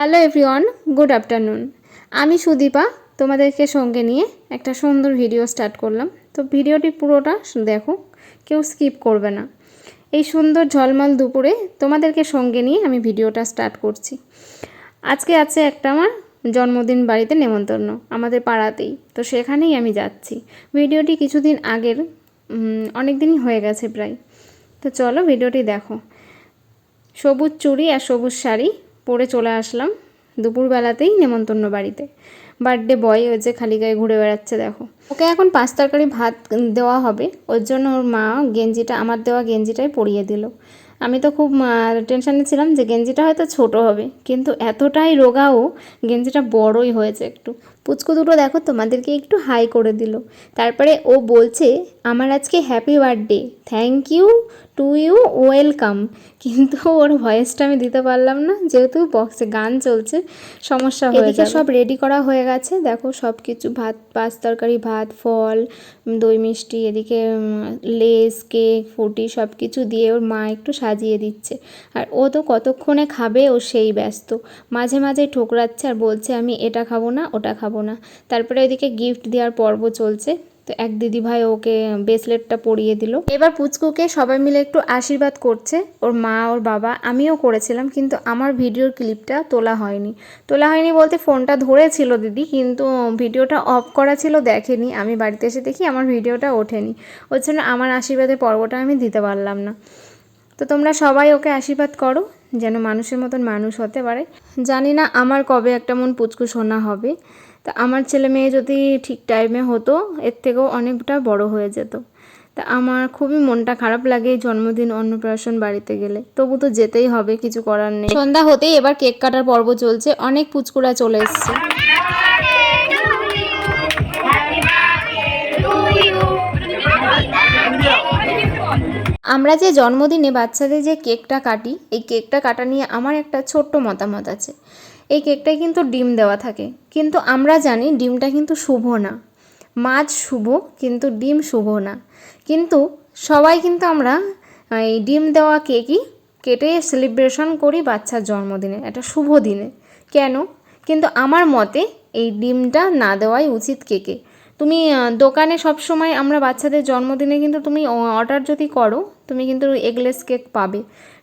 Hello everyone good afternoon আমি সুদীপা, তোমাদেরকে সঙ্গে নিয়ে একটা সুন্দর ভিডিও স্টার্ট করলাম। তো ভিডিওটি পুরোটা দেখো, কেউ স্কিপ করবে না। এই সুন্দর ঝলমল দুপুরে তোমাদেরকে সঙ্গে নিয়ে আমি ভিডিওটা স্টার্ট করছি। আজকে আছে একটা আমার জন্মদিন বাড়িতে নেমন্তন্ন, আমাদের পাড়াতেই। তো সেখানেই আমি যাচ্ছি। ভিডিওটি কিছুদিন আগের অনেক দিনই হয়ে গেছে প্রায়। তো চলো ভিডিওটি দেখো। সবুজ চুড়ি আর সবুজ শাড়ি পরে চলে আসলাম দুপুরবেলাতেই নেমন্তন্ন বাড়িতে। বার্থডে বয় ওই যে খালি গায়ে ঘুরে বেড়াচ্ছে, দেখো। ওকে এখন পাঁচ তরকারি ভাত দেওয়া হবে, ওর জন্য ওর মা গেঞ্জিটা, আমার দেওয়া গেঞ্জিটাই পরিয়ে দিল। আমি তো খুব টেনশানে ছিলাম যে গেঞ্জিটা হয়তো ছোট হবে, কিন্তু এতটাই রোগাও গেঞ্জিটা বড়ই হয়েছে একটু। পুচকু দুটো দেখো তোমাদেরকে একটু হাই করে দিল। তারপরে ও বলছে আমার আজকে happy birthday thank you to you welcome কিন্তু ওর ভয়েসটা আমি দিতে পারলাম না যেহেতু বক্সে গান চলছে সমস্যা হয়ে যাবে। সব রেডি করা হয়ে গেছে দেখো সব কিছু ভাত পাঁচ তরকারি ভাত ফল দই মিষ্টি এদিকে লেস কেক ফুটি সব কিছু দিয়ে ওর মা একটু সাজিয়ে দিচ্ছে। আর ও তো কতক্ষণে খাবে ও সেই ব্যস্ত। মাঝে মাঝে ঠোকরাচ্ছে আর বলছে আমি এটা খাব না ওটা খাব না। তারপরে ওইদিকে গিফট দেওয়ার পর্ব চলছে। তো এক দিদি ভাই ওকে ব্রেসলেটটা পরিয়ে দিল। এবার পুচকুকে সবাই মিলে একটু আশীর্বাদ করছে। ওর মা, ওর বাবা, আমিও করেছিলাম, কিন্তু আমার ভিডিওর ক্লিপটা তোলা হয়নি। তোলা হয়নি বলতে ফোনটা ধরেছিল দিদি, কিন্তু ভিডিওটা অফ করা ছিল, দেখেনি। আমি বাড়িতে এসে দেখি আমার ভিডিওটা ওঠেনি। ওর জন্য আমার আশীর্বাদের পর্বটা আমি দিতে পারলাম না। তো তোমরা সবাই ওকে আশীর্বাদ করো, যেন মানুষের মতন মানুষ হতে পারে। জানি না আমার কবে একটা মন পুচকু শোনা হবে। তা আমার ছেলে মেয়ে যদি ঠিক টাইমে হতো, এর থেকেও অনেকটা বড় হয়ে যেত। তা আমার খুবই মনটা খারাপ লাগে জন্মদিন অন্নপ্রাশন বাড়িতে গেলে। তবু তো যেতেই হবে, কিছু করার নেই। সন্ধ্যা হতেই এবার কেক কাটার পর্ব চলছে, অনেক পুচকুড়া চলে এসছে। আমরা যে জন্মদিনে বাচ্চাদের যে কেকটা কাটি, এই কেকটা কাটা নিয়ে আমার একটা ছোট্ট মতামত আছে। এই কেকটায় কিন্তু ডিম দেওয়া থাকে। কিন্তু আমরা জানি ডিমটা কিন্তু শুভ না। মাছ শুভ, কিন্তু ডিম শুভ না। কিন্তু সবাই কিন্তু আমরা এই ডিম দেওয়া কেকই কেটে সেলিব্রেশন করি বাচ্চার জন্মদিনে। একটা শুভ দিনে। কেন? কিন্তু আমার মতে এই ডিমটা না দেওয়াই উচিত কেকে। তুমি দোকানে সব সময় আমরা বাচ্চাদের জন্মদিনে কিন্তু তুমি অর্ডার যদি করো তুমি কিন্তু এগলেস কেক পাবে।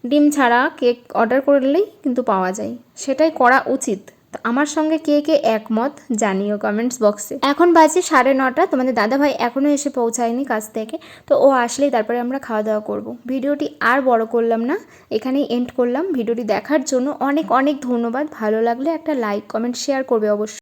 ডিম ছাড়া কেক অর্ডার করলেই কিন্তু পাওয়া যায়। সেটাই করা উচিত। তো আমার সঙ্গে কে কে একমত জানিও কমেন্টস বক্সে এখন বাজে সাড়ে নটা। তোমাদের দাদাভাই এখনও এসে পৌঁছায়নি কাছ থেকে। তো ও আসলেই তারপরে আমরা খাওয়া দাওয়া করব। ভিডিওটি আর বড় করলাম না। এখানেই এন্ড করলাম। ভিডিওটি দেখার জন্য অনেক অনেক ধন্যবাদ। ভালো লাগলে একটা লাইক কমেন্ট শেয়ার করবে অবশ্যই।